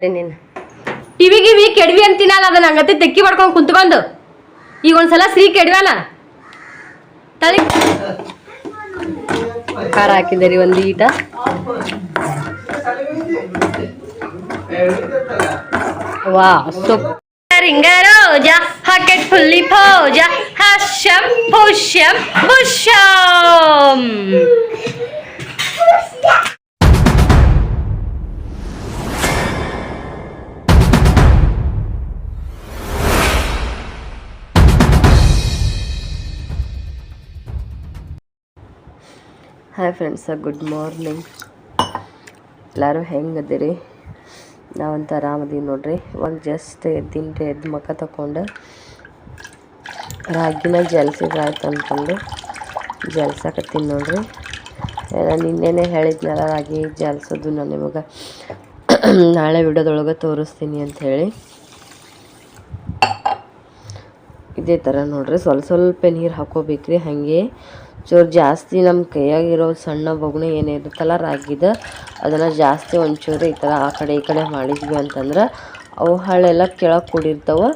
ನೀನು ಟಿವಿ ಗಿವಿ ಕೆಡವಿ ಅಂತೀನಲ್ಲ ಅದನ್ನ ಹಂಗತಿ ತೆಕ್ಕಿ ಮಾಡ್ಕೊಂಡು ಕುಂತ್ಕೊಂಡು ಈಗ ಒಂದ್ಸಲ ಸಿಹಿ ಕೆಡವಲ್ಲ? ತಲೆ ಖಾರ ಹಾಕಿದ್ದೀರಿ ಒಂದು ಈಟ. ವಾ ಸೊಪ್ಪು ರಿಂಗ ರೋಜ ಹಾಕೆಟ್ ಫುಲ್ಲಿ ಭೋಜ ಹರ್ಷಂ ಪುಷ್ಯಂ ಪುಷ್ಯಂ. ಹಾಯ್ ಫ್ರೆಂಡ್ಸ ಗುಡ್ ಮಾರ್ನಿಂಗ್ ಎಲ್ಲರೂ ಹೆಂಗದಿರಿ? ನಾವಂತ ಆರಾಮದೀವಿ ನೋಡ್ರಿ. ಇವಾಗ ಜಸ್ಟ್ ಎದ್ದಿನ್ರಿ ಎದ್ದು ಮಕ್ಕ ತಗೊಂಡು ರಾಗಿನ ಜಲ್ಸಿದ್ರೆ ಆಯ್ತು ಅಂತಂದು ಜಲ್ಸಕತ್ತೀನಿ ನೋಡ್ರಿ. ನಾನು ನಿನ್ನೆನೇ ಹೇಳಿದ್ನಲ್ಲ ರಾಗಿ ಜಲ್ಸೋದು ನಾನು ನಿಮಗೆ ನಾಳೆ ವಿಡಿಯೋದೊಳಗೆ ತೋರಿಸ್ತೀನಿ ಅಂತ ಹೇಳಿ. ಇದೇ ಥರ ನೋಡ್ರಿ. ಸ್ವಲ್ಪ ಸ್ವಲ್ಪ ನೀರು ಹಾಕೋಬೇಕ್ರಿ ಹಾಗೆ. ಚೂರು ಜಾಸ್ತಿ ನಮ್ಮ ಕೈಯಾಗಿರೋ ಸಣ್ಣ ಬೊಗಣೆ ಏನಿರುತ್ತಲ್ಲ ರಾಗಿದ ಅದನ್ನು ಜಾಸ್ತಿ ಒಂಚೂರು ಈ ಥರ ಆ ಕಡೆ ಈ ಕಡೆ ಮಾಡಿದ್ವಿ ಅಂತಂದ್ರೆ ಅವು ಹಳ್ಳೆಲ್ಲ ಕೆಳಗೆ ಕೂಡಿರ್ತಾವೆ.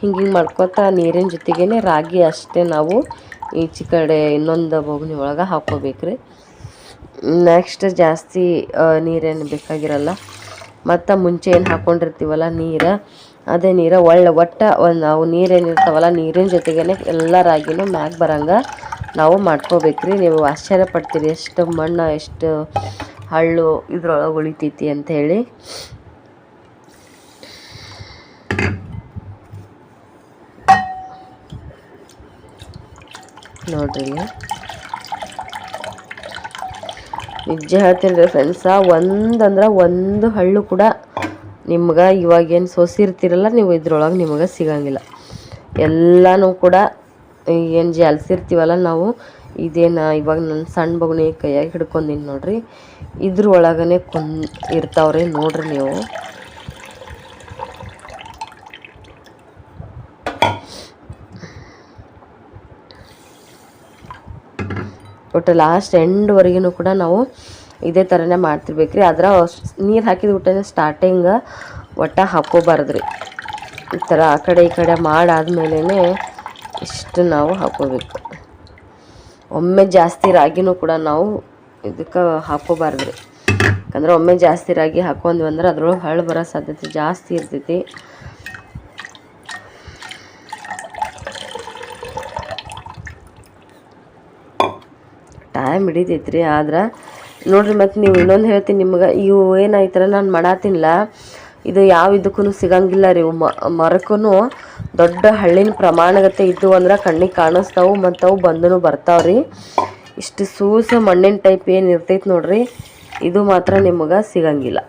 ಹಿಂಗೆ ಹಿಂಗೆ ಮಾಡ್ಕೊತ ನೀರಿನ ಜೊತೆಗೇ ರಾಗಿ ಅಷ್ಟೇ ನಾವು ಈಚೆ ಕಡೆ ಇನ್ನೊಂದು ಬೊಗಣಿ ಒಳಗೆ ಹಾಕ್ಕೋಬೇಕ್ರಿ ನೆಕ್ಸ್ಟ್ ಜಾಸ್ತಿ ನೀರೇನು ಬೇಕಾಗಿರಲ್ಲ. ಮತ್ತು ಮುಂಚೆ ಏನು ಹಾಕ್ಕೊಂಡಿರ್ತೀವಲ್ಲ ನೀರು, ಅದೇ ನೀರು ಒಳ್ಳೆ ಒಟ್ಟು ಒಂದು ನಾವು ನೀರೇನಿರ್ತಾವಲ್ಲ ನೀರಿನ ಜೊತೆಗೇ ಎಲ್ಲ ರಾಗಿನೂ ಮ್ಯಾಗ ಬರಂಗೆ. ನಾವು ಮಾಡ್ಕೋಬೇಕ್ರಿ. ನೀವು ಆಶ್ಚರ್ಯ ಪಡ್ತೀರಿ ಎಷ್ಟು ಮಣ್ಣು, ಎಷ್ಟು ಹಳ್ಳು ಇದ್ರೊಳಗೆ ಉಳಿತೈತಿ ಅಂತ ಹೇಳಿ. ನೋಡ್ರಿ. ನಿಜ ಹೇಳ್ತೀನಿ ರೀ ಫ್ರೆಂಡ್ಸ ಒಂದಂದ್ರೆ ಒಂದು ಹಳ್ಳು ಕೂಡ ನಿಮ್ಗೆ ಇವಾಗೇನು ಸೋಸಿರ್ತೀರಲ್ಲ, ನೀವು ಇದ್ರೊಳಗೆ ನಿಮಗೆ ಸಿಗಂಗಿಲ್ಲ. ಎಲ್ಲನೂ ಕೂಡ ಏನು ಜಲ್ಸಿರ್ತೀವಲ್ಲ ನಾವು, ಇದೇನು ಇವಾಗ ನನ್ನ ಸಣ್ಣ ಬಗುನಿ ಕೈಯಾಗ ಹಿಡ್ಕೊಂಡಿನಿ ನೋಡ್ರಿ. ಇದ್ರ ಒಳಗನೆ ಕೊಂದ್ ಇರ್ತಾವ್ರಿ ನೋಡ್ರಿ ನೀವು. ಒಟ್ಟು ಲಾಸ್ಟ್ ಎಂಡ್ವರೆಗೂ ಕೂಡ ನಾವು ಇದೇ ಥರನೇ ಮಾಡ್ತಿರ್ಬೇಕ್ರಿ. ಅದರ ನೀರು ಹಾಕಿದ ಊಟ ಸ್ಟಾರ್ಟಿಂಗ ಒಟ್ಟು ಹಾಕೋಬಾರ್ದ್ರಿ. ಈ ಥರ ಆ ಕಡೆ ಈ ಕಡೆ ಮಾಡಾದ್ಮೇಲೆ ಇಷ್ಟು ನಾವು ಹಾಕೋಬೇಕು. ಒಮ್ಮೆ ಜಾಸ್ತಿ ರಾಗಿನೂ ಕೂಡ ನಾವು ಇದಕ್ಕೆ ಹಾಕೋಬಾರ್ದ್ರಿ. ಯಾಕಂದ್ರೆ ಒಮ್ಮೆ ಜಾಸ್ತಿ ರಾಗಿ ಹಾಕೊಂಡ್ವಿ ಅಂದ್ರೆ ಅದ್ರೊಳಗೆ ಹಳ್ಳು ಬರೋ ಸಾಧ್ಯತೆ ಜಾಸ್ತಿ ಇರ್ತೈತಿ. ಟೈಮ್ ಹಿಡಿತೈತ್ರಿ ಆದ್ರೆ ನೋಡ್ರಿ ಮತ್ತೆ ನೀವು ಇನ್ನೊಂದು ಹೇಳ್ತೀನಿ ನಿಮ್ಗೆ. ಇವು ಏನಾಯ್ತಲ್ಲ ನಾನು ಮಾಡತ್ತೀನಿಲ್ಲ ಇದು ಯಾವ ಇದಕ್ಕೂ ಸಿಗಂಗಿಲ್ಲ ರೀ. ಮರಕ್ಕೂ ದೊಡ್ಡ ಹಳ್ಳಿನ ಪ್ರಮಾಣಗತೆ ಇದ್ದು ಅಂದ್ರೆ ಕಣ್ಣಿಗೆ ಕಾಣಿಸ್ತಾವು ಮತ್ತು ಅವು ಬಂದನು ಬರ್ತಾವ್ರಿ. ಇಷ್ಟು ಸೂಸ ಮಣ್ಣಿನ ಟೈಪ್ ಏನು ಇರ್ತೈತೆ ನೋಡ್ರಿ, ಇದು ಮಾತ್ರ ನಿಮಗೆ ಸಿಗಂಗಿಲ್ಲ.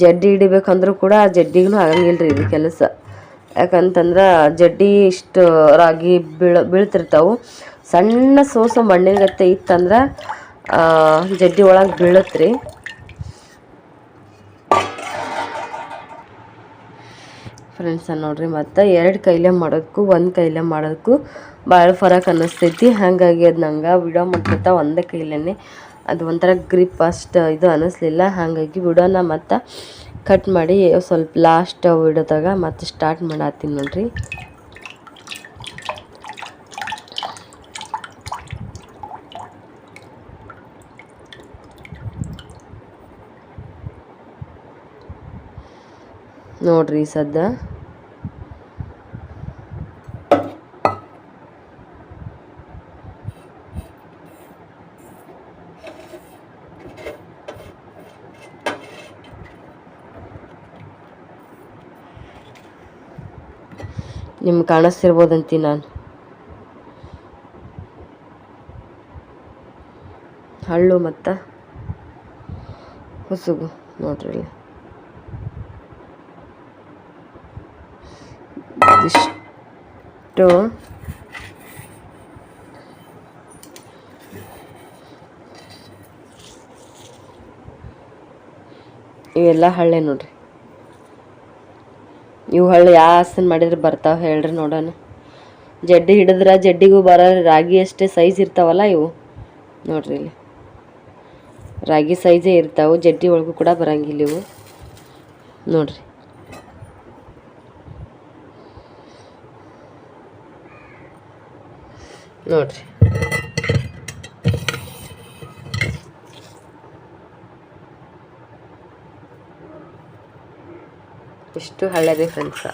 ಜಡ್ಡಿ ಹಿಡಿಬೇಕಂದ್ರೂ ಕೂಡ ಆ ಜಡ್ಡಿಗೂ ಆಗಂಗಿಲ್ಲ ರೀ ಇದು ಕೆಲಸ. ಯಾಕಂತಂದ್ರೆ ಜಡ್ಡಿ ಇಷ್ಟು ರಾಗಿ ಬೀಳ ಬೀಳ್ತಿರ್ತಾವೆ. ಸಣ್ಣ ಸೋಸ ಮಣ್ಣಿನ ಗತ್ತೆ ಇತ್ತಂದ್ರೆ ಜಡ್ಡಿ ಒಳಗೆ ಬೀಳತ್ರಿ. ಫ್ರೆಂಡ್ಸ ನೋಡ್ರಿ, ಮತ್ತು ಎರಡು ಕೈಲೇ ಮಾಡೋದಕ್ಕೂ ಒಂದು ಕೈಲೇ ಮಾಡೋದಕ್ಕೂ ಭಾಳ ಫರಕ್ ಅನ್ನಿಸ್ತೈತಿ. ಹಾಗಾಗಿ ಅದು ನಂಗೆ ವಿಡಿಯೋ ಮಾಡ್ಕೊತಾ ಒಂದೇ ಕೈಲೇ ಅದು ಒಂಥರ ಗ್ರಿಪ್ ಅಷ್ಟು ಇದು ಅನ್ನಿಸ್ಲಿಲ್ಲ. ಹಾಗಾಗಿ ವಿಡಿಯೋನ ಮತ್ತು ಕಟ್ ಮಾಡಿ, ಸ್ವಲ್ಪ ಲಾಸ್ಟ್ ವಿಡಿಯೋದಾಗ ಮತ್ತೆ ಸ್ಟಾರ್ಟ್ ಮಾಡತ್ತೀನಿ ನೋಡ್ರಿ. ನೋಡ್ರಿ ಸದ್ದ. ನಿಮ್ಗೆ ಕಾಣಿಸ್ತಿರ್ಬೋದಂತಿ ನಾನು. ಹಳ್ಳು ಮತ್ತು ಹುಸುಗು ನೋಡ್ರಿ ಇದಿಷ್ಟು ಇವೆಲ್ಲ ಹಳ್ಳೆ ನೋಡ್ರಿ. ಇವು ಹಳ್ಳಿ ಯಾವ ಆಸನ ಮಾಡಿದ್ರೆ ಬರ್ತಾವೆ ಹೇಳ್ರಿ ನೋಡೋಣ. ಜಡ್ಡಿ ಹಿಡಿದ್ರೆ ಜಡ್ಡಿಗೂ ಬರೋ ರಾಗಿ ಅಷ್ಟೇ ಸೈಜ್ ಇರ್ತಾವಲ್ಲ ಇವು. ನೋಡ್ರಿ ಇಲ್ಲಿ. ರಾಗಿ ಸೈಜೇ ಇರ್ತಾವೆ, ಜಡ್ಡಿ ಒಳಗೂ ಕೂಡ ಬರಂಗಿಲ್ಲ ಇವು. ನೋಡ್ರಿ. ನೋಡ್ರಿ. ಇಷ್ಟು ಹಳ್ಳೆದೆ ಫ್ರೆಂಡ್ಸ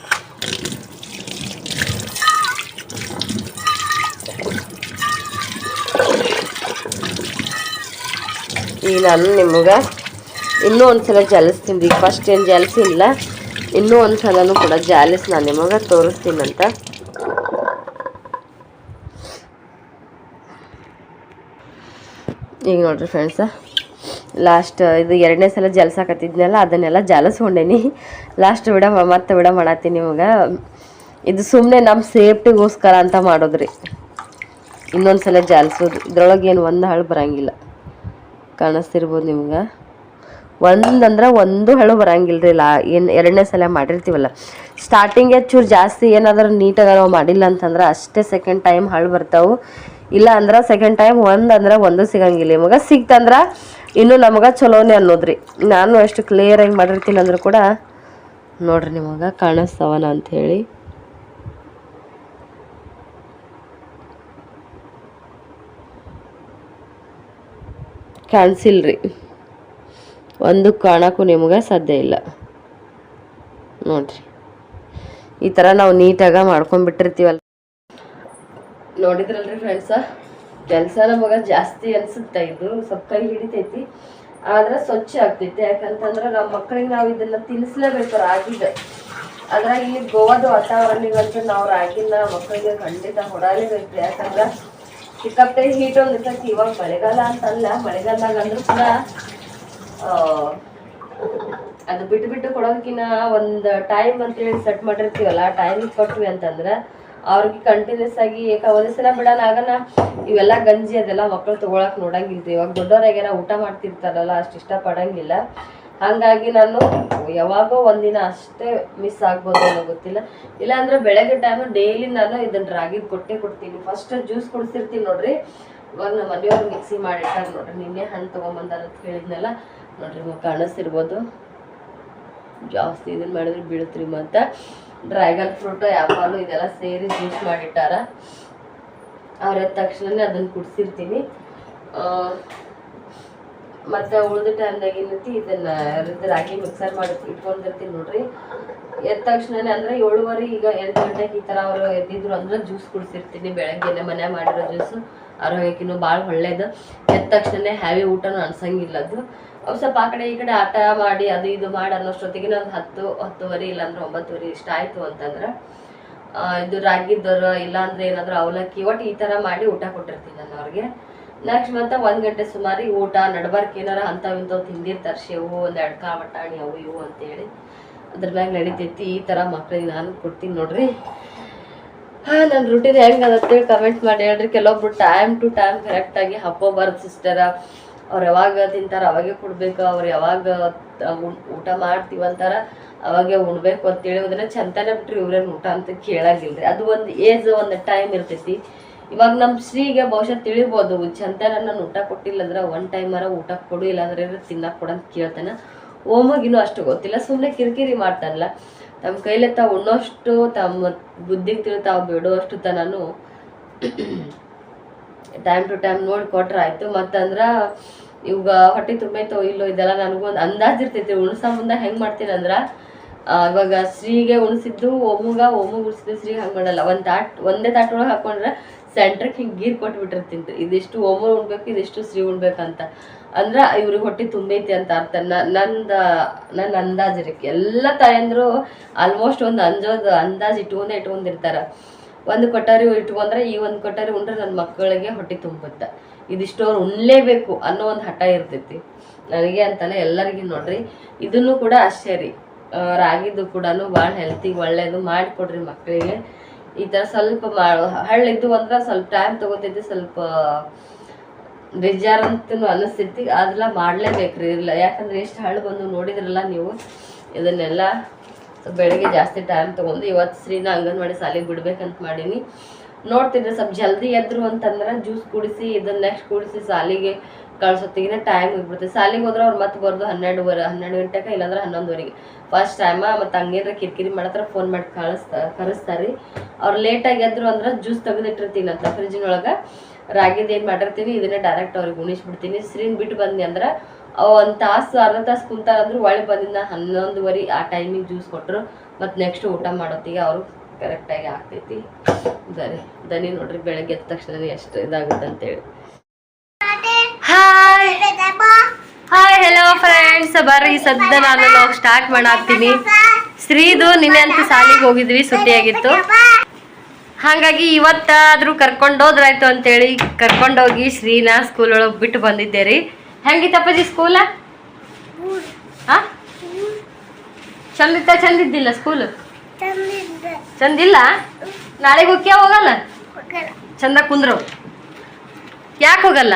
ಈಗ ನಾನು ನಿಮಗೆ ಇನ್ನೂ ಒಂದ್ಸಲ ಜಾಲಿಸ್ತೀನಿ ಫಸ್ಟ್ ಏನು ಜಾಲಿಸಿಲ್ಲ, ಇನ್ನೂ ಒಂದು ಕೂಡ ಜಾಲಿಸಿ ನಾನು ನಿಮಗೆ ತೋರಿಸ್ತೀನಂತ. ಈಗ ನೋಡ್ರಿ ಫ್ರೆಂಡ್ಸ ಲಾಸ್ಟ್ ಇದು ಎರಡನೇ ಸಲ ಜಲ್ಸಾಕತ್ತಿದ್ನಲ್ಲ, ಅದನ್ನೆಲ್ಲ ಜಾಲಿಸ್ಕೊಂಡೇನಿ. ಲಾಸ್ಟ್ ವಿಡ ಮತ್ತೆ ವಿಡ ಮಾಡತ್ತೀನಿ ನಿಮಗೆ ಇದು ಸುಮ್ಮನೆ ನಮ್ಮ ಸೇಫ್ಟಿಗೋಸ್ಕರ ಅಂತ ಮಾಡೋದ್ರಿ. ಇನ್ನೊಂದು ಸಲ ಜಾಲಿಸೋದು. ಇದ್ರೊಳಗೆ ಏನು ಒಂದು ಹಳು ಬರಂಗಿಲ್ಲ. ಕಾಣಿಸ್ತಿರ್ಬೋದು ನಿಮ್ಗೆ. ಒಂದಂದ್ರೆ ಒಂದು ಹಳು ಬರಂಗಿಲ್ಲ ರೀ ಲಾ, ಏನು ಎರಡನೇ ಸಲ ಮಾಡಿರ್ತೀವಲ್ಲ. ಸ್ಟಾರ್ಟಿಂಗೇ ಚೂರು ಜಾಸ್ತಿ ಏನಾದರೂ ನೀಟಾಗಿ ಮಾಡಿಲ್ಲ ಅಂತಂದ್ರೆ ಅಷ್ಟೇ ಸೆಕೆಂಡ್ ಟೈಮ್ ಹಳು ಬರ್ತಾವೆ. ಇಲ್ಲ ಅಂದ್ರೆ ಸೆಕೆಂಡ್ ಟೈಮ್ ಒಂದು ಅಂದ್ರೆ ಒಂದು ಸಿಗಂಗಿಲ್ಲ. ನಿಮಗೆ ಸಿಗ್ತಂದ್ರೆ ಇನ್ನೂ ನಮಗೆ ಚಲೋನೇ ಅನ್ನೋದ್ರಿ. ನಾನು ಅಷ್ಟು ಕ್ಲಿಯರಾಗಿ ಮಾಡಿರ್ತೀನಿ ಅಂದ್ರೂ ಕೂಡ ನೋಡ್ರಿ ನಿಮಗೆ ಕಾಣಿಸ್ತವನ ಅಂತ ಹೇಳಿ ಕಾಣಿಸಿಲ್ರಿ. ಒಂದು ಕಾಣಕ್ಕೂ ನಿಮಗೆ ಸಾಧ್ಯ ಇಲ್ಲ. ನೋಡ್ರಿ. ಈ ಥರ ನಾವು ನೀಟಾಗಿ ಮಾಡ್ಕೊಂಡ್ಬಿಟ್ಟಿರ್ತೀವಲ್ಲ ನೋಡಿದ್ರಲ್ರಿ ಫ್ರೆಂಡ್ಸ ಕೆಲಸ ನಮಗೆ ಜಾಸ್ತಿ ಅನಿಸುತ್ತೆ ಇದು? ಸ್ವಲ್ಪ ಕೈ ಹಿಡಿತೈತಿ. ಆದ್ರೆ ಸ್ವಚ್ಛ ಆಗ್ತೈತಿ. ಯಾಕಂತಂದ್ರೆ ನಮ್ಮ ಮಕ್ಕಳಿಗೆ ನಾವು ಇದನ್ನ ತಿನ್ನಿಸ್ಲೇಬೇಕು ರಾಗಿದ. ಅದ್ರಾಗ ಇಲ್ಲಿ ಗೋವಾದ ವಾತಾವರಣಗಂತೂ ನಾವು ರಾಗಿನ ಮಕ್ಕಳಿಗೆ ಖಂಡಿತ ಹೊಡಲೇಬೇಕು ಯಾಕಂದ್ರೆ ಸಿಕ್ಕಾಪಟ್ಟೆ ಹೀಟ್ ಒಂದು ಇರ್ತೈತಿ. ಇವಾಗ ಮಳೆಗಾಲ ಅಂತಲ್ಲ ಮಳೆಗಾಲದಾಗ ಅಂದ್ರೂ ಕೂಡ ಅದು ಬಿಟ್ಟು ಬಿಟ್ಟು ಕೊಡೋದಕ್ಕಿಂತ ಒಂದು ಟೈಮ್ ಅಂತೇಳಿ ಸೆಟ್ ಮಾಡಿರ್ತೀವಲ್ಲ, ಆ ಟೈಮಿಗೆ ಕೊಟ್ವಿ ಅಂತಂದ್ರೆ ಅವ್ರಿಗೆ ಕಂಟಿನ್ಯೂಸ್ ಆಗಿ ಒಂದ್ಸಲ ಒಂದ್ ಸಲ ಬಿಡೋಣ ಆಗನ ಇವೆಲ್ಲ ಗಂಜಿ ಅದೆಲ್ಲ ಮಕ್ಕಳು ತಗೊಳಕ್ ನೋಡಂಗಿಲ್ರಿ ಇವಾಗ ದೊಡ್ಡವ್ರಾಗ್ಯಾರ ಊಟ ಮಾಡ್ತಿರ್ತಾರಲ್ಲ, ಅಷ್ಟು ಇಷ್ಟಪಡಂಗಿಲ್ಲ. ಹಾಗಾಗಿ ನಾನು ಯಾವಾಗೋ ಒಂದಿನ ಅಷ್ಟೇ ಮಿಸ್ ಆಗ್ಬೋದು ಅನ್ನೋ ಗೊತ್ತಿಲ್ಲ. ಇಲ್ಲಾಂದ್ರೆ ಬೆಳಗ್ಗೆ ಟೈಮ್ ಡೈಲಿ ನಾನು ಇದನ್ನ ರಾಗಿ ಕೊಟ್ಟೆ ಕೊಡ್ತೀನಿ. ಫಸ್ಟ್ ಜ್ಯೂಸ್ ಕುಡಿಸಿರ್ತೀನಿ ನೋಡ್ರಿ. ಇವಾಗ ನಮ್ಮ ಮನೆಯವ್ರು ಮಿಕ್ಸಿ ಮಾಡಿಟ್ಟಾಗ ನೋಡ್ರಿ. ನಿನ್ನೆ ಹಣ್ಣು ತೊಗೊಂಬಂದಾರ ಅಂತ ಹೇಳಿದ್ನಲ್ಲ. ನೋಡ್ರಿ ಕಾಣಿಸ್ತಿರ್ಬೋದು. ಜಾಸ್ತಿ ಇದನ್ನ ಮಾಡಿದ್ರೆ ಬೀಳುತ್ರಿ ಮತ್ತು ಡ್ರ್ಯಾಗನ್ ಫ್ರೂಟು ಆ್ಯಪಲು ಇದೆಲ್ಲ ಸೇರಿ ಜ್ಯೂಸ್ ಮಾಡಿಟ್ಟಾರ. ಅವ್ರ ತಕ್ಷಣನೇ ಅದನ್ನು ಕುಡಿಸಿರ್ತೀನಿ. ಮತ್ತು ಉಳಿದ ಟೈಮ್ದಾಗ ಏನೈತಿ ಇದನ್ನು ಇದು ರಾಗಿ ಮಿಕ್ಸರ್ ಮಾಡಿ ಇಟ್ಕೊಂಡಿರ್ತೀನಿ ನೋಡ್ರಿ. ಎದ್ದ ತಕ್ಷಣನೇ ಅಂದ್ರೆ ಏಳುವರೆ, ಈಗ ಎಂಟು ಗಂಟೆಗೆ ಈ ಥರ ಅವರು ಎದ್ದಿದ್ರು ಅಂದ್ರೆ ಜ್ಯೂಸ್ ಕುಡಿಸಿರ್ತೀನಿ ಬೆಳಗ್ಗೆನೆ ಮನೆ ಮಾಡಿರೋ ಜ್ಯೂಸು. ಆರೋಗ್ಯಕ್ಕಿನ್ನೂ ಭಾಳ ಒಳ್ಳೇದು. ಎದ್ದ ತಕ್ಷಣ ಹ್ಯಾವಿ ಊಟನೂ ಅನ್ಸಂಗಿಲ್ಲ ಅದು. ಸ್ವಲ್ಪ ಆ ಕಡೆ ಈ ಕಡೆ ಆಟ ಮಾಡಿ, ಅದು ಇದು ಮಾಡಿ ಅನ್ನೋಷ್ಟೊತ್ತಿಗೆ ಒಂದು ಹತ್ತು, ಹತ್ತುವರೆ ಇಲ್ಲಾಂದ್ರೆ ಒಂಬತ್ತುವರೆ ಇಷ್ಟ ಆಯಿತು ಅಂತಂದ್ರೆ ಇದು ರಾಗಿದ್ದರ ಇಲ್ಲಾಂದ್ರೆ ಏನಾದರೂ ಅವಲಕ್ಕಿ ಒಟ್ಟು ಈ ಥರ ಮಾಡಿ ಊಟ ಕೊಟ್ಟಿರ್ತೀನಿ ನಾನು ಅವ್ರಿಗೆ ನೆಕ್ಸ್ಟ್ ಮತ್ತೆ ಒಂದು ಗಂಟೆ ಸುಮಾರಿ ಊಟ, ನಡ್ಬಾರ್ಕ ಏನಾರ ಅಂಥವು ಇಂಥವು ತಿಂದಿರ್ತಾರೆ, ಶೇವು, ಒಂದು ಎಡ್ಕ ಬಟಾಣಿ, ಅವು ಇವು ಅಂತೇಳಿ. ಅದ್ರ ಮ್ಯಾಗ ನಡಿತೈತಿ, ಈ ಥರ ಮಕ್ಳಿಗೆ ನಾನು ಕೊಡ್ತೀನಿ ನೋಡ್ರಿ. ಹಾ ನನ್ನ ರುಟೀನ್ ಹೆಂಗೆ ಅದಂತೇಳಿ ಕಮೆಂಟ್ ಮಾಡಿ ಹೇಳ್ರಿ. ಕೆಲವೊಬ್ರು ಟೈಮ್ ಟು ಟೈಮ್ ಕರೆಕ್ಟಾಗಿ ಹಬ್ಬ ಸಿಸ್ಟರ ಅವ್ರು ಯಾವಾಗ ತಿಂತಾರ ಅವಾಗೆ ಕೊಡ್ಬೇಕು, ಅವ್ರು ಯಾವಾಗ ಊಟ ಮಾಡ್ತೀವಿ ಅಂತಾರ ಅವಾಗೆ ಉಣ್ಬೇಕು ಅಂತೇಳಿ ಹೋದ್ರೆ ಚಂತಾನೆ ಬಿಟ್ರಿ ಇವ್ರೇನು ಊಟ ಅಂತ ಕೇಳಾಗಿಲ್ರಿ. ಅದು ಒಂದು ಏಜ್, ಒಂದು ಟೈಮ್ ಇರ್ತೈತಿ. ಇವಾಗ ನಮ್ಮ ಶ್ರೀಗೆ ಬಹುಶಃ ತಿಳಿಬೋದು ಚಂತನ ನಾನು ಊಟ ಕೊಟ್ಟಿಲ್ಲ ಅಂದ್ರೆ ಒನ್ ಟೈಮರ ಊಟ ಕೊಡು, ಇಲ್ಲಾಂದ್ರೆ ತಿನ್ನ ಅಂತ ಕೇಳ್ತಾನೆ. ಓಮಗಿನೂ ಅಷ್ಟು ಗೊತ್ತಿಲ್ಲ ಸುಮ್ಮನೆ ಕಿರಿಕಿರಿ ಮಾಡ್ತಾನಲ್ಲ. ತಮ್ಮ ಕೈಲೆ ತಾವು ಉಣ್ಣೋಷ್ಟು ತಮ್ಮ ಬುದ್ಧಿಗೆ ತಿಳಿ ತಾವು ಬಿಡುವಷ್ಟು ತನೂ ಟೈಮ್ ಟು ಟೈಮ್ ನೋಡಿ ಕೊಟ್ರೆ ಆಯ್ತು. ಮತ್ತಂದ್ರ ಇವಾಗ ಹೊಟ್ಟೆ ತುಂಬೈತೋ ಇಲ್ಲೋ ಇದೆಲ್ಲ ನನಗೊಂದು ಅಂದಾಜು ಇರ್ತೈತಿ. ಉಣಸ ಮುಂದೆ ಹೆಂಗೆ ಮಾಡ್ತೀನಿ ಅಂದ್ರ ಆ, ಇವಾಗ ಶ್ರೀಗೆ ಉಣಿಸಿದ್ದು ಒಮ್ಮಗ ಒಮ್ಮಗ ಉಣಿಸಿದ್ದು ಶ್ರೀ ಹಂಗೆ ಮಾಡಲ್ಲ. ಒಂದು ತಾಟ್ ಒಂದೇ ತಾಟೊಳಗೆ ಒಳಗೆ ಹಾಕೊಂಡ್ರೆ ಸೆಂಟ್ರಕ್ಕೆ ಹಿಂಗೆ ಗೀರ್ ಕೊಟ್ಟು ಬಿಟ್ಟಿರ್ತೀನಿ ಇದಿಷ್ಟು ಒಮ್ಮ ಉಣ್ಬೇಕು ಇದಿಷ್ಟು ಸ್ತ್ರೀ ಉಣ್ಬೇಕಂತ ಅಂದ್ರೆ ಇವ್ರಿಗೆ ಹೊಟ್ಟೆ ತುಂಬೈತಿ ಅಂತ ಅರ್ಥ. ನಂದ ನನ್ನ ಅಂದಾಜ್ ಇರಕ್ಕೆ ಎಲ್ಲ ತಾಯಂದ್ರು ಆಲ್ಮೋಸ್ಟ್ ಒಂದು ಅಂಜೋದು ಅಂದಾಜು ಇಟ್ಕೊಂಡೇ ಇಟ್ಕೊಂಡಿರ್ತಾರೆ. ಒಂದು ಕೊಟ್ಟಾರಿ ಇಟ್ಕೊಂಡ್ರೆ ಈ ಒಂದು ಕೊಟ್ಟಾರಿ ಉಂಡ್ರೆ ನನ್ನ ಮಕ್ಕಳಿಗೆ ಹೊಟ್ಟೆ ತುಂಬುತ್ತೆ. ಇದಿಷ್ಟು ಅವ್ರು ಉಣ್ಲೇಬೇಕು ಅನ್ನೋ ಒಂದು ಹಠ ಇರ್ತೈತಿ. ನನಗೆ ಅಂತಲೇ ಎಲ್ಲರಿಗೂ ನೋಡ್ರಿ ಇದನ್ನು ಕೂಡ ಅಷ್ಟೇ ರೀ. ಆ, ರಾಗಿದು ಕೂಡ ಭಾಳ ಹೆಲ್ತಿಗೆ ಒಳ್ಳೇದು ಮಾಡಿಕೊಡ್ರಿ ಮಕ್ಕಳಿಗೆ ಈ ಥರ ಸ್ವಲ್ಪ ಮಾ ಹಳ್ಳಿದ್ದು ಅಂದ್ರೆ ಸ್ವಲ್ಪ ಟೈಮ್ ತಗೋತೈತಿ ಸ್ವಲ್ಪ ಬೇಜಾರ್ ಅಂತನು ಅನಿಸ್ತೈತಿ. ಅದೆಲ್ಲ ಮಾಡ್ಲೇಬೇಕ್ರಿ ಇಲ್ಲ ಯಾಕಂದ್ರೆ ಎಷ್ಟು ಹಳ್ಳು ಬಂದು ನೋಡಿದ್ರಲ್ಲ ನೀವು ಇದನ್ನೆಲ್ಲ ಬೆಳಗ್ಗೆ ಜಾಸ್ತಿ ಟೈಮ್ ತೊಗೊಂಡು ಇವತ್ತು ಶ್ರೀನ ಅಂಗನವಾಡಿ ಸಾಲಿಗೆ ಬಿಡ್ಬೇಕಂತ ಮಾಡೀನಿ. ನೋಡ್ತಿದ್ರೆ ಸ್ವಲ್ಪ ಜಲ್ದಿ ಎದ್ರು ಅಂತಂದ್ರೆ ಜ್ಯೂಸ್ ಕುಡಿಸಿ ಇದನ್ನ ನೆಕ್ಸ್ಟ್ ಕುಡಿಸಿ ಸಾಲಿಗೆ ಕಳ್ಸೋತ್ತಿಗೆ ಟೈಮ್ ಹೋಗ್ಬಿಡುತ್ತೆ. ಸಾಲಿಗೆ ಹೋದ್ರೆ ಅವ್ರು ಮತ್ತೆ ಬರ್ದು ಹನ್ನೆರಡುವರೆ, ಹನ್ನೆರಡು ಗಂಟೆಗೆ ಇಲ್ಲಾಂದ್ರೆ ಹನ್ನೊಂದುವರೆಗೆ. ಫಸ್ಟ್ ಟೈಮ ಮತ್ತು ಹಂಗೇನ್ರ ಕಿರಿಕಿರಿ ಮಾಡತ್ರ ಫೋನ್ ಮಾಡಿ ಕಳಿಸ್ತಾ, ಕರೆಸ್ತಾರೆ. ಅವ್ರು ಲೇಟಾಗಿ ಎದ್ರು ಅಂದ್ರೆ ಜ್ಯೂಸ್ ತೆಗೆದಿಟ್ಟಿರ್ತೀನಿ ಅಂತ ಫ್ರಿಜ್ನೊಳಗೆ ರಾಗಿದ ಏನು ಮಾಡಿರ್ತೀನಿ, ಇದನ್ನೇ ಡೈರೆಕ್ಟ್ ಅವ್ರಿಗೆ ಉಣಿಸ್ಬಿಡ್ತೀನಿ. ಸ್ಕ್ರೀನ್ ಬಿಟ್ಟು ಬಂದಿ ಅಂದ್ರೆ ಒಂದು ತಾಸು, ಅರ್ಧ ತಾಸು ಕುಂತಾರಂದ್ರೆ ಒಳಗೆ ಒಳ್ಳೆ ಬಂದಿಂದ ಹನ್ನೊಂದುವರೆ ಆ ಟೈಮಿಗೆ ಜ್ಯೂಸ್ ಕೊಟ್ಟರು ಮತ್ತು ನೆಕ್ಸ್ಟ್ ಊಟ ಮಾಡೋತ್ತಿಗೆ ಅವರು ಕರೆಕ್ಟಾಗಿ ಆಗ್ತೈತಿ. ದನಿ ದನಿ ನೋಡ್ರಿ ಬೆಳಗ್ಗೆ ಎದ್ದ ತಕ್ಷಣ ಎಷ್ಟು ಇದಾಗುತ್ತೆ ಅಂತೇಳಿ. ಹಾಯ್ ಹಾಯ್ ಹೆಲೋ ಫ್ರೆಂಡ್ಸ್ ಬರ್ರಿ ಸದ್ದ ನಾನು ಸ್ಟಾರ್ಟ್ ಮಾಡಾಕ್ತೀನಿ ಶ್ರೀದು ನಿನ್ನೆ ಅಂತ ಸಾಲಿಗೆ ಹೋಗಿದ್ವಿ ಸುಟ್ಟಿಯಾಗಿತ್ತು ಹಾಗಾಗಿ ಇವತ್ತಾದ್ರೂ ಕರ್ಕೊಂಡೋದ್ರಾಯ್ತು ಅಂತೇಳಿ ಕರ್ಕೊಂಡೋಗಿ ಶ್ರೀನ ಸ್ಕೂಲ್ ಒಳಗೆ ಬಿಟ್ಟು ಬಂದಿದ್ದೆ ರೀ ಹೆಂಗಿತ್ತಪ್ಪಾಜಿ ಸ್ಕೂಲ ಹಾ ಚಂದಿತ್ತ, ಚಂದಿದ್ದಿಲ್ಲ ಸ್ಕೂಲ್ ಚಂದಿಲ್ಲ? ನಾಳೆಗೆ ಹೋಗ್ಯ ಹೋಗಲ್ಲ? ಚಂದ ಕುಂದ್ರು. ಯಾಕೆ ಹೋಗಲ್ಲ?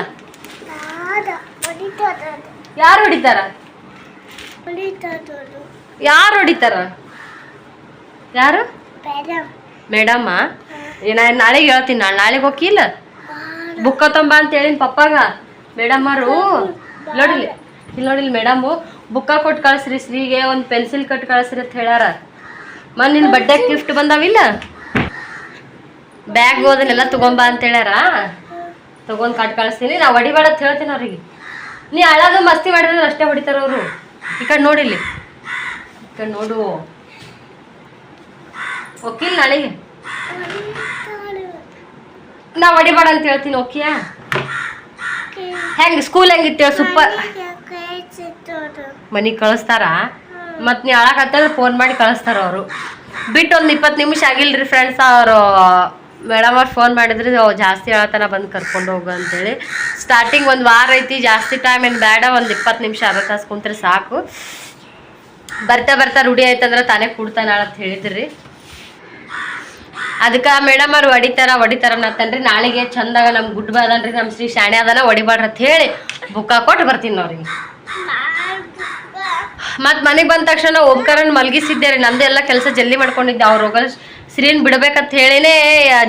ಯಾರು ಹೊಡಿತಾರ? ಯಾರು ಹೊಡಿತಾರ? ಯಾರು? ಮೇಡಮ್ಮ? ಏನ ನಾಳೆಗೆ ಹೇಳ್ತೀನಿ ನಾಳೆ ನಾಳೆಗೆ ಹೋಗಿಲ್ಲ ಬುಕ್ಕ ತೊಂಬ ಅಂತ ಹೇಳಿನ ಪಪ್ಪಾಗ. ಮೇಡಮ್ಮರು ನೋಡಿಲಿ ಇಲ್ಲಿ ನೋಡಿಲ್ಲ ಮೇಡಮು ಬುಕ್ಕ ಕೊಟ್ಟು ಕಳಿಸ್ರಿ ಶ್ರೀಗೆ ಒಂದು ಪೆನ್ಸಿಲ್ ಕೊಟ್ಟು ಕಳಿಸ್ರಿ ಅಂತ ಹೇಳ್ಯಾರ. ಮನ್ ನಿನ್ನ ಬಡ್ಡೆ ಗಿಫ್ಟ್ ಬಂದಾವಿಲ್ಲ? ಬ್ಯಾಗ್ ಹೋದನ್ನೆಲ್ಲ ತಗೊಂಬಾ ಅಂತ ಹೇಳ್ಯಾರ. ತಗೊಂಡ್ ಕಾಟ್ ಕಳಿಸ್ತೀನಿ. ನಾ ಹೊಡಿಬೇಡ ಅಂತ ಹೇಳ್ತೀನಿ ಅವ್ರಿಗೆ. ನೀ ಅಳದು ಮಸ್ತಿ ಮಾಡಿದ್ರೆ ಅಷ್ಟೇ ಹೊಡಿತಾರ ಅವರು. ಈ ಕಡೆ ನೋಡಿಲ್ಲಿ ಈ ಕಡೆ ನೋಡು. ಓಕಿಲ್ ನಾಳೆಗೆ ನಾ ಹೊಡಿಬೇಡ ಅಂತ ಹೇಳ್ತೀನಿ ಓಕೆ. ಹೆಂಗ್ ಸ್ಕೂಲ್ ಹೆಂಗಿತ್ತು? ಸೂಪರ್ ಮನಿ ಕಳಿಸ್ತಾರ? ಮತ್ತು ನೀವು ಅಳಕತ್ತಂದ್ರೆ ಫೋನ್ ಮಾಡಿ ಕಳಿಸ್ತಾರೆ ಅವರು. ಬಿಟ್ಟು ಒಂದು ಇಪ್ಪತ್ತು ನಿಮಿಷ ಆಗಿಲ್ರಿ ಫ್ರೆಂಡ್ಸ್ ಅವರು ಮೇಡಮ್ ಅವ್ರು ಫೋನ್ ಮಾಡಿದ್ರೆ ಜಾಸ್ತಿ ಹೇಳತನ ಬಂದು ಕರ್ಕೊಂಡು ಹೋಗು ಅಂತೇಳಿ. ಸ್ಟಾರ್ಟಿಂಗ್ ಒಂದು ವಾರ ಐತಿ, ಜಾಸ್ತಿ ಟೈಮ್ ಏನು ಬೇಡ, ಒಂದು ಇಪ್ಪತ್ತು ನಿಮಿಷ ಅರ್ಧ ತಾಸು ಕುಂತ್ರೆ ಸಾಕು. ಬರ್ತಾ ಬರ್ತಾ ರೂಢಿ ಆಯ್ತಂದ್ರೆ ತಾನೇ ಕೂಡ್ತಾನ ಅಂತ ಹೇಳಿದ್ರಿ. ಅದಕ್ಕೆ ಮೇಡಮ್ ಅವ್ರು ಹೊಡಿತಾರ ಹೊಡಿತಾರ ಅನ್ನತ್ತನ್ರಿ. ನಾಳೆಗೆ ಚಂದಾಗ ನಮ್ಮ ಗುಡ್ ಬಾದನ್ರಿ ನಮ್ಮ ಶ್ರೀ ಶಾಣೆ ಅದನ್ನ ಹೊಡಿಬಾರ್ರಿ ಅಂತ ಹೇಳಿ ಬುಕ್ಕ ಕೊಟ್ಟು ಬರ್ತೀನಿ ಅವ್ರಿಗೆ. ಮತ್ ಮನೆಗೆ ಬಂದ ತಕ್ಷಣ ಓಂಕಾರನ್ ಮಲಗಿಸಿದ್ದೆ ರೀ. ನಂದು ಎಲ್ಲ ಕೆಲಸ ಜಲ್ದಿ ಮಾಡ್ಕೊಂಡಿದ್ದೆ. ಅವ್ರು ಹೋಗಲ್ ಸಿರಿನ್ ಬಿಡ್ಬೇಕಂತ ಹೇಳಿನೇ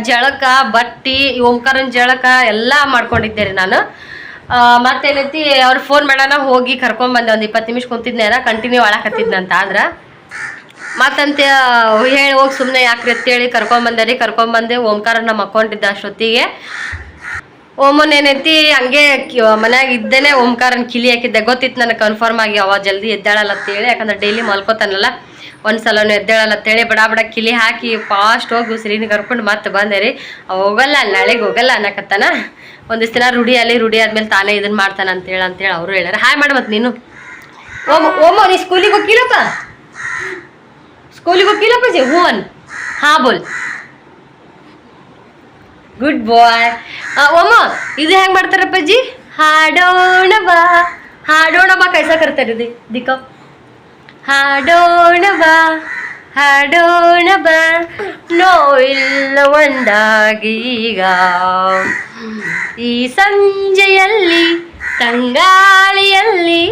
ಜಳಕ, ಬಟ್ಟಿ ಓಂಕಾರನ್ ಜಳಕ ಎಲ್ಲ ಮಾಡ್ಕೊಂಡಿದ್ದೆ ರೀ ನಾನು. ಮತ್ತೇನೈತಿ, ಅವ್ರು ಫೋನ್ ಮಾಡೋಣ, ಹೋಗಿ ಕರ್ಕೊಂಡ್ ಬಂದೆ. ಒಂದು ಇಪ್ಪತ್ತು ನಿಮಿಷ ಕುಂತಿದ್ನೇನ ಕಂಟಿನ್ಯೂ ಆಡಕತ್ತಿದ್ನಂತ ಆದ್ರ. ಮತ್ತಂತೆ ಹೇಳಿ, ಹೋಗಿ ಸುಮ್ಮನೆ ಯಾಕ್ರಿ ಅಂತೇಳಿ ಕರ್ಕೊಂಬಂದೆ ರೀ. ಕರ್ಕೊಂಬಂದೆ ನಮ್ಮ ಅಕೌಂಟಿದ್ದ ಅಷ್ಟೊತ್ತಿಗೆ. ಓಮನ್ ಏನೈತಿ ಹಂಗೆ ಮನ್ಯಾಗ ಇದ್ದೇನೆ, ಓಂಕಾರನ್ ಕಿಲಿ ಹಾಕಿದ್ದೆ. ಗೊತ್ತಿತ್ತು ನನಗೆ ಕನ್ಫರ್ಮ್ ಆಗಿ ಅವ ಜಲ್ದಿ ಎದ್ದಾಳಲ್ಲ ಅಂತೇಳಿ ಯಾಕಂದ್ರೆ ಡೈಲಿ ಮಲ್ಕೋತಾನಲ್ಲ. ಒಂದು ಸಲನು ಎದ್ದೇಳಲ್ಲ ಅಂತೇಳಿ ಬಡ ಬಡ, ಕಿಲಿ ಹಾಕಿ ಫಾಸ್ಟ್ ಹೋಗಿ ಉಸಿರಿನ ಕರ್ಕೊಂಡು ಮತ್ತೆ ಬಂದೆ ರೀ. ಹೋಗಲ್ಲ, ನಾಳೆಗೆ ಹೋಗಲ್ಲ ಅನ್ನಕತ್ತಾನ. ಒಂದಿಷ್ಟು ದಿನ ರೂಢಿ ಅಲ್ಲಿ, ರೂಢಿ ಆದ್ಮೇಲೆ ತಾನೇ ಇದನ್ನ ಮಾಡ್ತಾನ ಅಂತೇಳಿ ಅಂತೇಳಿ ಅವರು ಹೇಳ್ಯಾರ. ಹಾಯ್ ಮಾಡಿ ಮತ್ತೆ ನೀನು. ಓಮ ಓಮ ನೀ ಸ್ಕೂಲಿಗೆ ಹೋಗಿಲ್ಲಪ್ಪ ಸ್ಕೂಲಿಗೆ ಹೋಗಿಲ್ಲಪ್ಪ ಜಿ? ಹೂವನ್? ಹಾಂ, ಬೋಲ್. ಗುಡ್ ಬಾಯ್ ಓಮ ಇದು ಹೆಂಗ್ ಮಾಡ್ತಾರಪ್ಪ ಜಿ ಹಾಡೋಣ ಬಾ. ಹಾಡೋಣ ಬಾ ಕೈಸ ಕರ್ತಾರೆ ದಿ ಹಾಡೋಣ ಬಾ ಹಾಡೋಣ ಬಾ. ನೋವಿಲ್ಲ ಒಂದಾಗಿ ಈಗ. ಈ ಸಂಜೆಯಲ್ಲಿ, ತಂಗಾಳಿಯಲ್ಲಿ.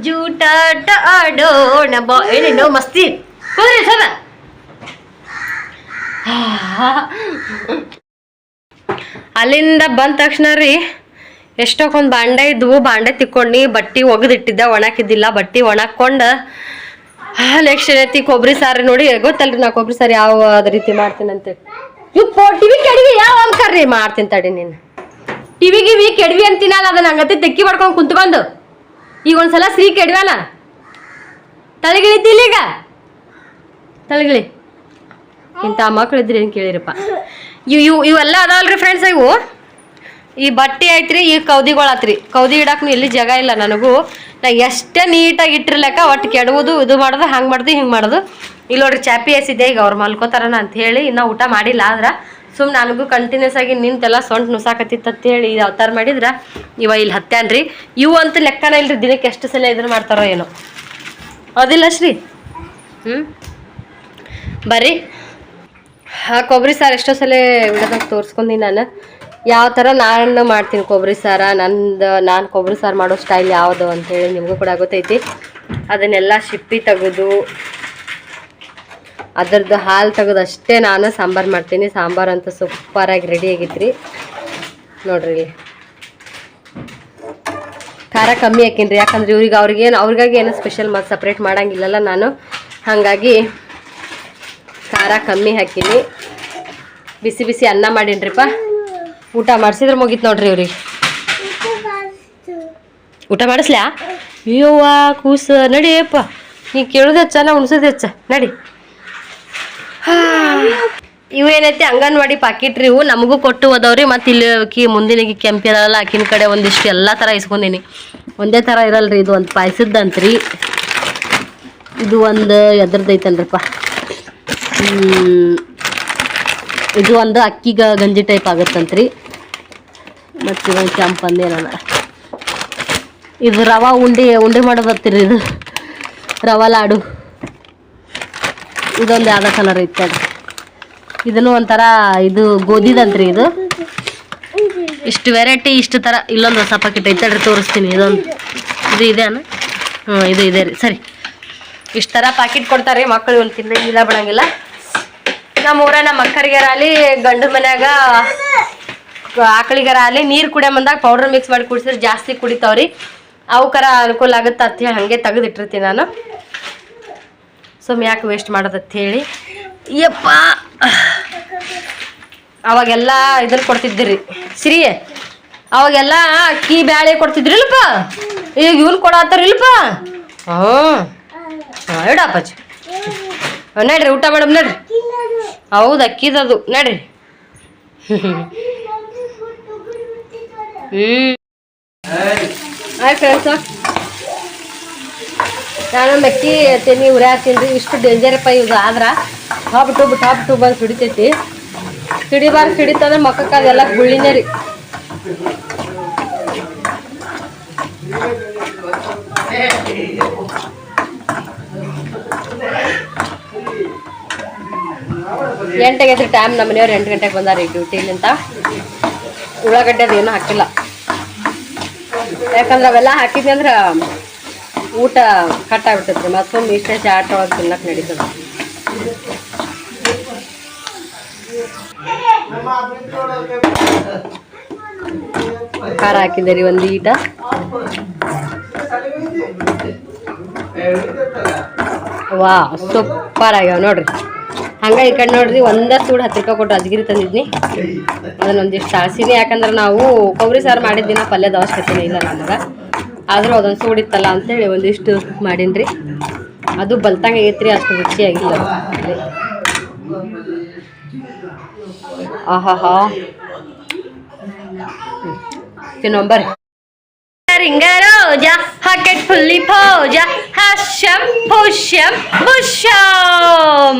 ಜೂಟಾಟ ಆಡೋಣ ಬಾ. ಏನೇನೋ ಮಸ್ತಿ. ಹೋದ್ರಿ ಸರ ಅಲ್ಲಿಂದ ಬಂದ ತಕ್ಷಣ ರೀ, ಎಷ್ಟೊಕ್ಕೊಂದು ಬಾಂಡೆ ಇದ್ವು, ಬಾಂಡೆ ತಿಕ್ಕೊಂಡು ಬಟ್ಟಿ ಒಗೆದಿಟ್ಟಿದ್ದೆ ಒಣಕಿದ್ದಿಲ್ಲ ಬಟ್ಟಿ ಒಣಕೊಂಡು ನೆಕ್ಸ್ಟ್ ಏನೈತಿ ಕೊಬ್ಬರಿ ಸಾರಿ ನೋಡಿ, ಗೊತ್ತಲ್ರಿ ನಾ ಕೊಬ್ಬರಿ ಸಾರಿ ಯಾವ ರೀತಿ ಮಾಡ್ತೀನಂತೆ ಇವು ಟಿವಿ ಕೆಡವಿ, ಯಾವ ಅಂಕರ್ರಿ ಮಾಡ್ತೀನಿ ತಡಿ ನೀನು. ಟಿವಿ ಗಿವಿ ಕೆಡವಿ ಅಂತೀನಲ್ಲ, ಅದನ್ನ ಹಂಗತಿ ತೆಕ್ಕಿ ಮಾಡ್ಕೊಂಡು ಕುಂತ್ಕೊಂಡು. ಈಗ ಒಂದ್ಸಲ ಶ್ರೀ ಕೆಡವಲ್ಲ. ತಲೆಗಿಳಿತಿ ಈಗ. ತಲೆಗಿಳಿ ಇಂಥ ಮಕ್ಳು ಇದ್ರಿ ಏನು ಕೇಳಿರಪ್ಪ? ಇವು ಇವು ಇವೆಲ್ಲ ಅದಾವಲ್ರಿ ಫ್ರೆಂಡ್ಸ್ ಇವು? ಈ ಬಟ್ಟೆ ಐತ್ರಿ, ಈ ಕೌದಿಗಳು ಆತ್ರಿ. ಕೌದಿ ಇಡಕ್ಕೂ ಎಲ್ಲಿ ಜಾಗ ಇಲ್ಲ ನನಗೂ. ನಾ ಎಷ್ಟೇ ನೀಟಾಗಿ ಇಟ್ಟಿರ್ಲಕ್ಕ ಒಟ್ಟು ಕೆಡುವುದು, ಇದು ಮಾಡೋದು, ಹಂಗೆ ಮಾಡೋದು, ಹಿಂಗೆ ಮಾಡೋದು. ಇಲ್ಲಿ ನೋಡ್ರಿ, ಚಾಪಿ ಎಸಿದೆ ಈಗ ಅವ್ರು ಮಲ್ಕೋತಾರನ ಅಂತ ಹೇಳಿ ಇನ್ನೂ ಊಟ ಮಾಡಿಲ್ಲ ಆದ್ರೆ ಸುಮ್ಮನೆ ನನಗೂ ಕಂಟಿನ್ಯೂಸ್ ಆಗಿ ನಿಂತೆಲ್ಲ ಸೊಂಟು ನುಸಾಕತ್ತಿತ್ತು ಅಂತ ಹೇಳಿ ಇದು ಅವತಾರ ಮಾಡಿದ್ರೆ. ಇವ ಇಲ್ಲಿ ಹತ್ಯಾನ್ರಿ. ಇವು ಅಂತ ಲೆಕ್ಕನ ಇಲ್ರಿ, ದಿನಕ್ಕೆ ಎಷ್ಟು ಸಲ ಇದನ್ನ ಮಾಡ್ತಾರೋ ಏನೋ. ಅದಿಲ್ಲ ಶ್ರೀ ಹ್ಞೂ ಬರ್ರಿ. ಆ ಕೊಬ್ಬರಿ ಸಾರು ಎಷ್ಟೋ ಸಲ ವಿಡಿಯೋದಾಗ ತೋರಿಸ್ಕೊಂಡಿನಿ ನಾನು. ಯಾವ ಥರ ನಾನು ಮಾಡ್ತೀನಿ ಕೊಬ್ಬರಿ ಸಾರ. ನಂದು, ನಾನು ಕೊಬ್ಬರಿ ಸಾರು ಮಾಡೋ ಸ್ಟೈಲ್ ಯಾವುದು ಅಂತೇಳಿ ನಿಮಗೂ ಕೂಡ ಗೊತ್ತೈತಿ. ಅದನ್ನೆಲ್ಲ ಶಿಪ್ಪಿ ತೆಗೆದು, ಅದರದ್ದು ಹಾಲು ತೆಗೆದಷ್ಟೇ ನಾನು ಸಾಂಬಾರು ಮಾಡ್ತೀನಿ. ಸಾಂಬಾರು ಅಂತೂ ಸೂಪರಾಗಿ ರೆಡಿ ಆಗಿತ್ರಿ. ನೋಡ್ರಿ ಖಾರ ಕಮ್ಮಿ ಹಾಕಿನ್ರಿ. ಯಾಕಂದ್ರೆ ಇವ್ರಿಗೆ ಅವ್ರಿಗೇನು, ಅವ್ರಿಗಾಗಿ ಏನೋ ಸ್ಪೆಷಲ್ ಮತ್ತು ಸಪ್ರೇಟ್ ಮಾಡೋಂಗಿಲ್ಲಲ್ಲ ನಾನು. ಹಾಗಾಗಿ ಖಾರ ಕಮ್ಮಿ ಹಾಕಿನಿ. ಬಿಸಿ ಬಿಸಿ ಅನ್ನ ಮಾಡೀನ್ರಿಪ್ಪ ಊಟ ಮಾಡಿಸಿದ್ರೆ ಮುಗೀತು ನೋಡ್ರಿ ಇವ್ರಿಗೆ. ಊಟ ಮಾಡಿಸ್ಲ್ಯಾ? ಅಯ್ಯೋವ ಕೂಸ ನಡಿಯಪ್ಪ ನೀ ಕೇಳೋದು ಹೆಚ್ಚ, ನಾ ಉಣ್ಸೋದು ಹೆಚ್ಚ. ನಡಿ. ಇವೇನೈತಿ ಅಂಗನವಾಡಿ ಪಾಕಿಟ್ ರೀ ಇವು ನಮಗೂ ಕೊಟ್ಟು ಹೋದವ್ರಿ, ಮತ್ತೆ ಇಲ್ಲಿ ಮುಂದಿನ ಕೆಂಪು ಇರಲ್ಲ ಆಕಿನ ಕಡೆ ಒಂದಿಷ್ಟು ಎಲ್ಲ ಥರ ಇಸ್ಕೊಂಡೀನಿ. ಒಂದೇ ಥರ ಇರಲ್ರಿ, ಇದು ಒಂದು ಪಾಯಸದ್ದಂತ್ರಿ ಇದು ಒಂದು ಎದ್ರದ್ದು. ಇದು ಒಂದು ಅಕ್ಕಿ ಗಂಜಿ ಟೈಪ್ ಆಗುತ್ತಂತ್ರಿ. ಮತ್ತು ಇದೊಂದು ಕೆಂಪಂದು ಏನದ ಇದು ರವಾ ಉಂಡೆ ಉಂಡೆ ಬರ್ತೀರಿ ಇದು. ರವಾ ಲಾಡು. ಇದೊಂದು ಯಾವ ಕಲರ್ ಐತೆ ಅದು ಇದನ್ನು ಒಂಥರ ಇದು ಗೋಧಿದಂತ್ರಿ ಇದು. ಇಷ್ಟು ವೆರೈಟಿ ಇಷ್ಟು ಥರ ಇಲ್ಲೊಂದು ಹೊಸ ಪಾಕೆಟ್ ಐತೆ ತೋರಿಸ್ತೀನಿ. ಇದೊಂದು, ಇದು ಇದೆ ಅನ್ನ ಹ್ಞೂ ಇದು ಇದೆ ರೀ. ಸರಿ. ಇಷ್ಟು ಥರ ಪಾಕೆಟ್ ಕೊಡ್ತಾರೆ ಮಕ್ಕಳು ಒಂದು ತಿನ್ನ ಬಿಡಂಗಿಲ್ಲ. ನಮ್ಮ ಊರ ನಮ್ಮ ಅಕ್ಕರಿಗರ ಅಲ್ಲಿ ಗಂಡು ಮನ್ಯಾಗ ಆಕಳಿಗಾರ ಅಲ್ಲಿ ನೀರು ಕುಡಿಯೋ ಬಂದಾಗ ಪೌಡರ್ ಮಿಕ್ಸ್ ಮಾಡಿ ಕುಡಿಸಿದ್ರೆ ಜಾಸ್ತಿ ಕುಡಿತಾವ್ರಿ. ಅವಕರ ಅನುಕೂಲ ಆಗುತ್ತೆ ಅಂತ ಹೇಳಿ ಹಾಗೆ ತೆಗೆದಿಟ್ಟಿರ್ತೀನಿ ನಾನು. ಸುಮ್ಮ ಯಾಕೆ ವೇಸ್ಟ್ ಮಾಡೋದತ್ತ ಹೇಳಿ. ಯಪ್ಪ! ಅವಾಗೆಲ್ಲ ಇದ್ರ ಕೊಡ್ತಿದ್ದಿರಿ. ಸಿರಿ, ಅವಾಗೆಲ್ಲ ಅಕ್ಕಿ ಬ್ಯಾಳೆ ಕೊಡ್ತಿದ್ರಿಲ್ಪ ಈಗ ಇವನ್ ಕೊಡತ್ತಾರಿಲ್ಪ ಹ್ಞೂ ಹಾಂ ಇಡಪ್ಪಾಜಿ ನಡ್ರಿ ಊಟ ಮಾಡಮ್ ನಡ್ರಿ. ಹೌದು ಅಕ್ಕಿದದು. ನಡ್ರಿ. ಹ್ಞೂ ಆಯ್ತು ಫ್ರೆಂಡ್ಸ್ ನಾನೊಂದು ಅಕ್ಕಿ ತೆನಿ ಉರಿ ಹಾಕ್ತೀನಿ. ಇಷ್ಟು ಡೇಂಜರಪ್ಪ ಇದು ಆದ್ರೆ. ಟಾಪ್ ಟೂಬ್ ಟಾಪ್ ಟೂಬ್ ಅಂತ ಸಿಡಿತೈತಿ. ಸಿಡಿಬಾರ್ದು ಸಿಡಿತಂದ್ರೆ ಮಕ್ಕಕ್ಕೆ ಅದೆಲ್ಲ ಗುಳ್ಳಿನೇ ರೀ. ಎಂಟು ಎದ್ರೆ ಟೈಮ್ ನಮ್ಮ ಮನೆಯವ್ರು ಎಂಟು ಗಂಟೆಗೆ ಬಂದಾರ ಈ ಡ್ಯೂಟಿಲಿಂತ ಉಳ್ಳಾಗಡ್ಡೆ ಅದು ಏನೂ ಹಾಕಿಲ್ಲ. ಯಾಕಂದ್ರೆ ಅವೆಲ್ಲ ಹಾಕಿದ್ವಿ ಅಂದ್ರೆ ಊಟ ಕಟ್ ಆಗ್ಬಿಡ್ತೈತ್ರಿ ಮತ್ತು ಸುಮ್ಮನೆ ಇಷ್ಟೇ ಚಾಟ್ ಒಳಗೆ ತಿನ್ನಕ್ಕೆ ನಡೀತದೆ. ಖಾರ ಹಾಕಿದ್ದೆ ರೀ ಒಂದು ಈಟ. ವಾ ಸೂಪರ್ ಆಗ್ಯಾವ ನೋಡ್ರಿ. ಹಂಗ ಈ ಕಡೆ ನೋಡ್ರಿ ಒಂದ ಸೂಡ್ ಹತ್ತು ರೂಪಾಯಿ ಕೊಟ್ಟು ಅಜ್ಗಿರಿ ತಂದಿದ್ನಿ. ಅದನ್ನ ಒಂದಿಷ್ಟು ಆಸಿನಿ ಯಾಕಂದ್ರೆ ನಾವು ಕೊಬ್ಬರಿ ಸಾರು ಮಾಡಿದ್ದಿನ ಪಲ್ಯದ ಅವಶ್ಯಕತೆ ಇಲ್ಲ ನಮಗೆ ಆದರೂ ಅದೊಂದು ಸೂಡ್ ಇತ್ತಲ್ಲ ಅಂತೇಳಿ ಒಂದಿಷ್ಟು ಮಾಡೀನ್ರಿ. ಅದು ಬಲ್ತಂಗ ಆಗೈತ್ರಿ, ಅಷ್ಟು ರುಚಿಯಾಗಿಲ್ಲ ಆಹಾಹಾ. ತಿನ್ನೊಂಬರ್ರಿ ಹಿಂಗಾರು ರೋಜ. ಹಾಕೆಟ್ ಫುಲ್ಲಿ ಭೋಜ ಹರ್ಷಂ ಪುಷ್ಯಂ ಪುಷ್ಯಂ